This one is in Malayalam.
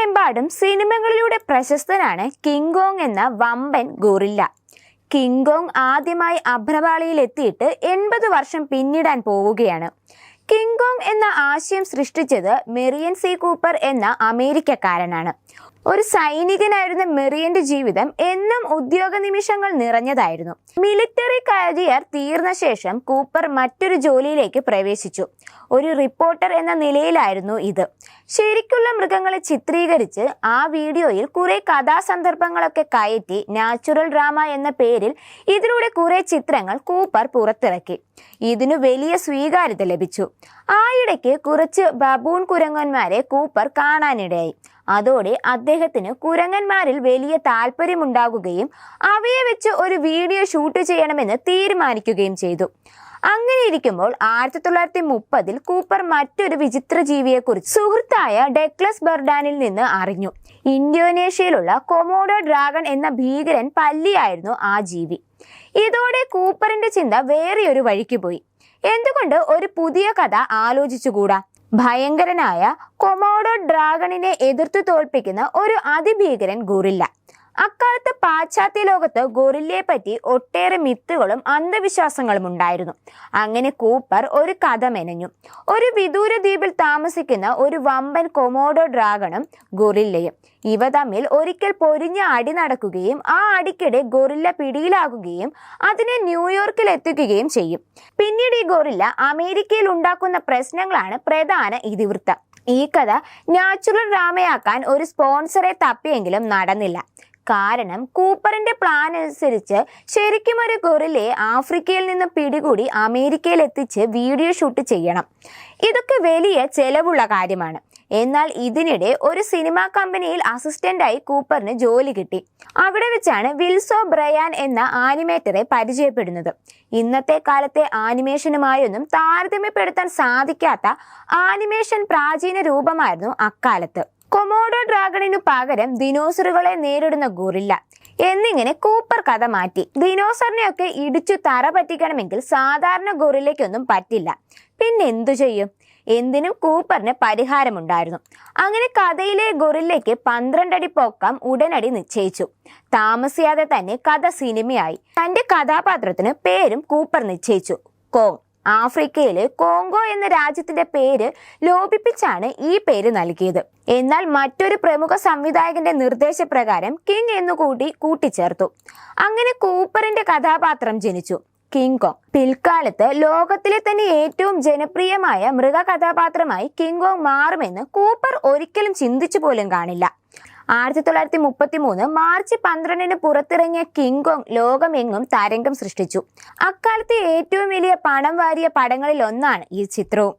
ലോകമെമ്പാടും സിനിമകളിലൂടെ പ്രശസ്തനാണ് കിങ്കോങ് എന്ന വമ്പൻ ഗോറില്ല. കിങ്കോങ് ആദ്യമായി അഭ്രപാളിയിൽ എത്തിയിട്ട് എൺപത് വർഷം പിന്നിടാൻ പോവുകയാണ്. കിങ്കോങ് എന്ന ആശയം സൃഷ്ടിച്ചത് മെറിയൻ സി കൂപ്പർ എന്ന അമേരിക്കക്കാരനാണ്. ഒരു സൈനികനായിരുന്ന മെറിയന്റെ ജീവിതം എന്നും ഉദ്യോഗ നിമിഷങ്ങൾ നിറഞ്ഞതായിരുന്നു. മിലിറ്ററി കരിയർ തീർന്ന ശേഷം കൂപ്പർ മറ്റൊരു ജോലിയിലേക്ക് പ്രവേശിച്ചു. ഒരു റിപ്പോർട്ടർ എന്ന നിലയിലായിരുന്നു ഇത്. ശരിക്കുള്ള മൃഗങ്ങളെ ചിത്രീകരിച്ച് ആ വീഡിയോയിൽ കുറെ കഥാസന്ദർഭങ്ങളൊക്കെ കയറ്റി നാച്ചുറൽ ഡ്രാമ എന്ന പേരിൽ ഇതിലൂടെ കുറെ ചിത്രങ്ങൾ കൂപ്പർ പുറത്തിറക്കി. ഇതിനു വലിയ സ്വീകാര്യത ലഭിച്ചു. ആയിടയ്ക്ക് കുറച്ച് ബബൂൺ കുരങ്ങന്മാരെ കൂപ്പർ കാണാനിടയായി. അതോടെ അദ്ദേഹത്തിന് കുരങ്ങന്മാരിൽ വലിയ താല്പര്യമുണ്ടാകുകയും അവയെ വെച്ച് ഒരു വീഡിയോ ഷൂട്ട് ചെയ്യണമെന്ന് തീരുമാനിക്കുകയും ചെയ്തു. അങ്ങനെ ഇരിക്കുമ്പോൾ ആയിരത്തി തൊള്ളായിരത്തി മുപ്പതിൽ കൂപ്പർ മറ്റൊരു വിചിത്ര ജീവിയെക്കുറിച്ച് സുഹൃത്തായ ഡെക്ലസ് ബർഡാനിൽ നിന്ന് അറിഞ്ഞു. ഇന്തോനേഷ്യയിലുള്ള കൊമോഡോ ഡ്രാഗൺ എന്ന ഭീകരൻ പല്ലിയായിരുന്നു ആ ജീവി. ഇതോടെ കൂപ്പറിന്റെ ചിന്ത വേറെയൊരു വഴിക്ക് പോയി. എന്തുകൊണ്ട് ഒരു പുതിയ കഥ ആലോചിച്ചുകൂടാ? ഭയങ്കരനായ കൊമോഡോ ഡ്രാഗണിനെ എതിർത്തു തോൽപ്പിക്കുന്ന ഒരു അതിഭീകരൻ ഗൊറില്ല. അക്കാലത്ത് പാശ്ചാത്യ ലോകത്ത് ഗൊറില്ലയെ പറ്റി ഒട്ടേറെ മിത്തുകളും അന്ധവിശ്വാസങ്ങളും ഉണ്ടായിരുന്നു. അങ്ങനെ കൂപ്പർ ഒരു കഥ മെനഞ്ഞു. ഒരു വിദൂര ദ്വീപിൽ താമസിക്കുന്ന ഒരു വമ്പൻ കൊമോഡോ ഡ്രാഗണും ഗൊറില്ലയും ഇവ തമ്മിൽ ഒരിക്കൽ പൊരിഞ്ഞ അടി നടക്കുകയും ആ അടിക്കിടെ ഗൊറില്ല പിടിയിലാകുകയും അതിനെ ന്യൂയോർക്കിൽ എത്തിക്കുകയും ചെയ്യും. പിന്നീട് ഈ ഗൊറില്ല അമേരിക്കയിൽ ഉണ്ടാക്കുന്ന പ്രശ്നങ്ങളാണ് പ്രധാന ഇതിവൃത്തം. ഈ കഥ നാച്ചുറൽ ഡ്രാമയാക്കാൻ ഒരു സ്പോൺസറെ തപ്പിയെങ്കിലും നടന്നില്ല. കാരണം കൂപ്പറിന്റെ പ്ലാൻ അനുസരിച്ച് ശരിക്കും ഒരു ഗൊറില്ലയെ ആഫ്രിക്കയിൽ നിന്ന് പിടികൂടി അമേരിക്കയിൽ എത്തിച്ച് വീഡിയോ ഷൂട്ട് ചെയ്യണം. ഇതൊക്കെ വലിയ ചെലവുള്ള കാര്യമാണ്. എന്നാൽ ഇതിനിടെ ഒരു സിനിമാ കമ്പനിയിൽ അസിസ്റ്റന്റായി കൂപ്പറിന് ജോലി കിട്ടി. അവിടെ വെച്ചാണ് വിൽസോ ബ്രയാൻ എന്ന ആനിമേറ്ററെ പരിചയപ്പെടുന്നത്. ഇന്നത്തെ കാലത്തെ ആനിമേഷനുമായൊന്നും താരതമ്യപ്പെടുത്താൻ സാധിക്കാത്ത ആനിമേഷൻ പ്രാചീന രൂപമായിരുന്നു അക്കാലത്ത്. കൊമോഡോ ഡ്രാഗണിനു പകരം ദിനോസറുകളെ നേരിടുന്ന ഗൊറില്ല. എന്നിങ്ങനെ കൂപ്പർ കഥ മാറ്റി. ദിനോസറിനെയൊക്കെ ഇടിച്ചു തറ പറ്റിക്കണമെങ്കിൽ സാധാരണ ഗൊറില്ലയ്ക്കൊന്നും പറ്റില്ല. പിന്നെ എന്തു ചെയ്യും? എന്തിനും കൂപ്പറിന് പരിഹാരമുണ്ടായിരുന്നു. അങ്ങനെ കഥയിലെ ഗൊറില്ലയ്ക്ക് പന്ത്രണ്ടടി പൊക്കം ഉടനടി നിശ്ചയിച്ചു. താമസിയാതെ തന്നെ കഥ സിനിമയായി. തന്റെ കഥാപാത്രത്തിന് പേരും കൂപ്പർ നിശ്ചയിച്ചു. കോങ് ആഫ്രിക്കയിലെ കോങ്കോ എന്ന രാജ്യത്തിന്റെ പേര് ലോപിപ്പിച്ചാണ് ഈ പേര് നൽകിയത്. എന്നാൽ മറ്റൊരു പ്രമുഖ സംവിധായകന്റെ നിർദ്ദേശപ്രകാരം കിങ് എന്നുകൂടി കൂട്ടിച്ചേർത്തു. അങ്ങനെ കൂപ്പറിന്റെ കഥാപാത്രം ജനിച്ചു. King Kong. പിൽക്കാലത്ത് ലോകത്തിലെ തന്നെ ഏറ്റവും ജനപ്രിയമായ മൃഗകഥാപാത്രമായി കിങ് കോങ് മാറുമെന്ന് കൂപ്പർ ഒരിക്കലും ചിന്തിച്ചു പോലും കാണില്ല. ആയിരത്തി തൊള്ളായിരത്തി മുപ്പത്തി മൂന്ന് മാർച്ച് പന്ത്രണ്ടിന് പുറത്തിറങ്ങിയ കിങ്കോങ് ലോകമെങ്ങും തരംഗം സൃഷ്ടിച്ചു. അക്കാലത്തെ ഏറ്റവും വലിയ പണം വാരിയ പടങ്ങളിൽ ഒന്നാണ് ഈ ചിത്രവും.